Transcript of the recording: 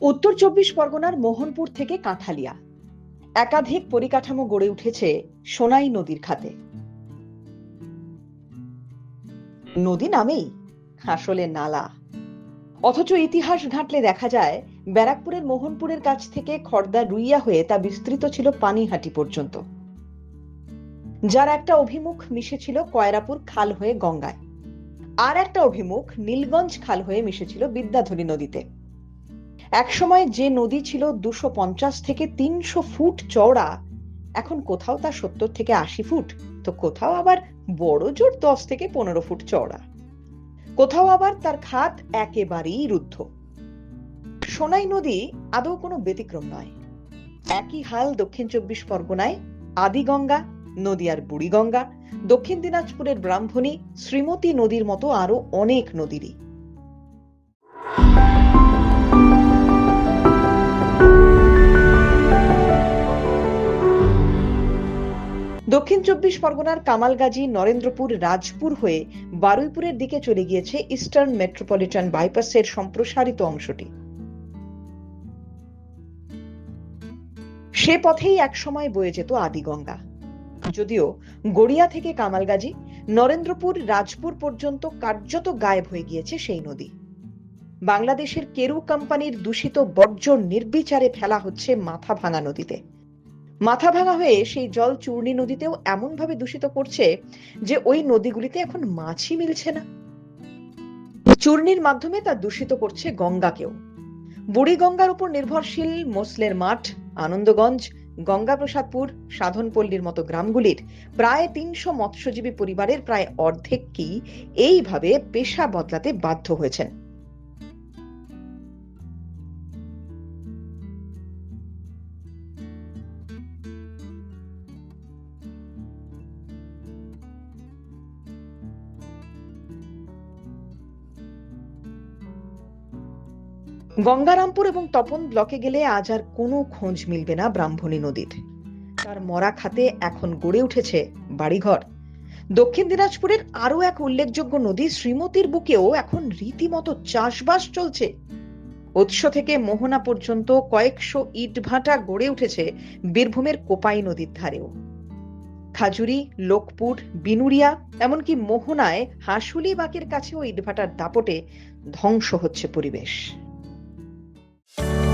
উত্তর চব্বিশ পরগনার মোহনপুর থেকে কাঁঠালিয়া। একাধিক পরিকাঠামো গড়ে উঠেছে সোনাই নদীর খাতে। নদী নামেই আসলে নালা। অথচ ইতিহাস ঘাটলে দেখা যায়, ব্যারাকপুরের মোহনপুরের কাছ থেকে খর্দা রুইয়া হয়ে তা বিস্তৃত ছিল পানিহাটি পর্যন্ত। যার একটা অভিমুখ মিশেছিল কয়রাপুর খাল হয়ে গঙ্গায়। আর একটা অভিমুখ নীলগঞ্জ খাল হয়ে মিশেছিল বিদ্যাধরী নদীতে। একসময় যে নদী ছিল দুশো পঞ্চাশ থেকে তিনশো ফুট চওড়া, এখন কোথাও তা সত্তর থেকে আশি ফুট, তো কোথাও আবার বড় জোর দশ থেকে পনেরো ফুট চওড়া। কোথাও আবার তার খাত একেবারেই রুদ্ধ। সোনাই নদী আদৌ কোনো ব্যতিক্রম নয়। একই হাল দক্ষিণ চব্বিশ পরগনায়, আদিগঙ্গা, নদিয়ার বুড়িগঙ্গা, দক্ষিণ দিনাজপুরের ব্রাহ্মণী, শ্রীমতী নদীর মতো আরও অনেক নদীরই। দক্ষিণ চব্বিশ পরগনার কামালগাজী নরেন্দ্রপুর রাজপুর হয়ে বারুইপুরের দিকে চলে গিয়েছে ইস্টার্ন মেট্রোপলিটন বাইপাসের সম্প্রসারিত অংশটি। সে পথেই একসময় বয়ে যেত আদিগঙ্গা যদিও গড়িয়া থেকে কামালগাজী নরেন্দ্রপুর রাজপুর পর্যন্ত কার্যত গায়েব হয়ে গিয়েছে সেই নদী। বাংলাদেশের কেরু কোম্পানির দূষিত বর্জ্য নির্বিচারে ফেলা হচ্ছে মাথা ভাঙা নদীতে। মাথা ভাঙা হয়ে সেই জল চূর্ণী নদীতেও এমনভাবে দূষিত করছে যে ওই নদীগুলিতে এখন মাছই মিলছে না। চূর্ণির মাধ্যমে তা দূষিত করছে গঙ্গাকেও। বুড়ি গঙ্গার উপর নির্ভরশীল মোসলের মাঠ, আনন্দগঞ্জ, গঙ্গাপ্রসাদপুর, সাধনপল্লীর মতো গ্রামগুলির প্রায় তিনশো মৎস্যজীবী পরিবারের প্রায় অর্ধেককেই এইভাবে পেশা বদলাতে বাধ্য হয়েছেন। গঙ্গারামপুর এবং তপন ব্লকে গেলে আজ আর কোনো খোঁজ মিলবে না ব্রাহ্মণী নদীর। তার মরা খাতে এখন গড়ে উঠেছে বাড়িঘর। দক্ষিণ দিনাজপুরের আরও এক উল্লেখযোগ্য নদী শ্রীমতীর বুকেও এখন রীতিমতো চাষবাস চলছে। উৎস থেকে মোহনা পর্যন্ত কয়েকশো ইটভাটা গড়ে উঠেছে বীরভূমের কোপাই নদীর ধারেও। খাজুরি, লোকপুর, বিনুরিয়া, এমনকি মোহনায় হাঁসুলি বাকের কাছেও ইটভাটার দাপটে ধ্বংস হচ্ছে পরিবেশ। you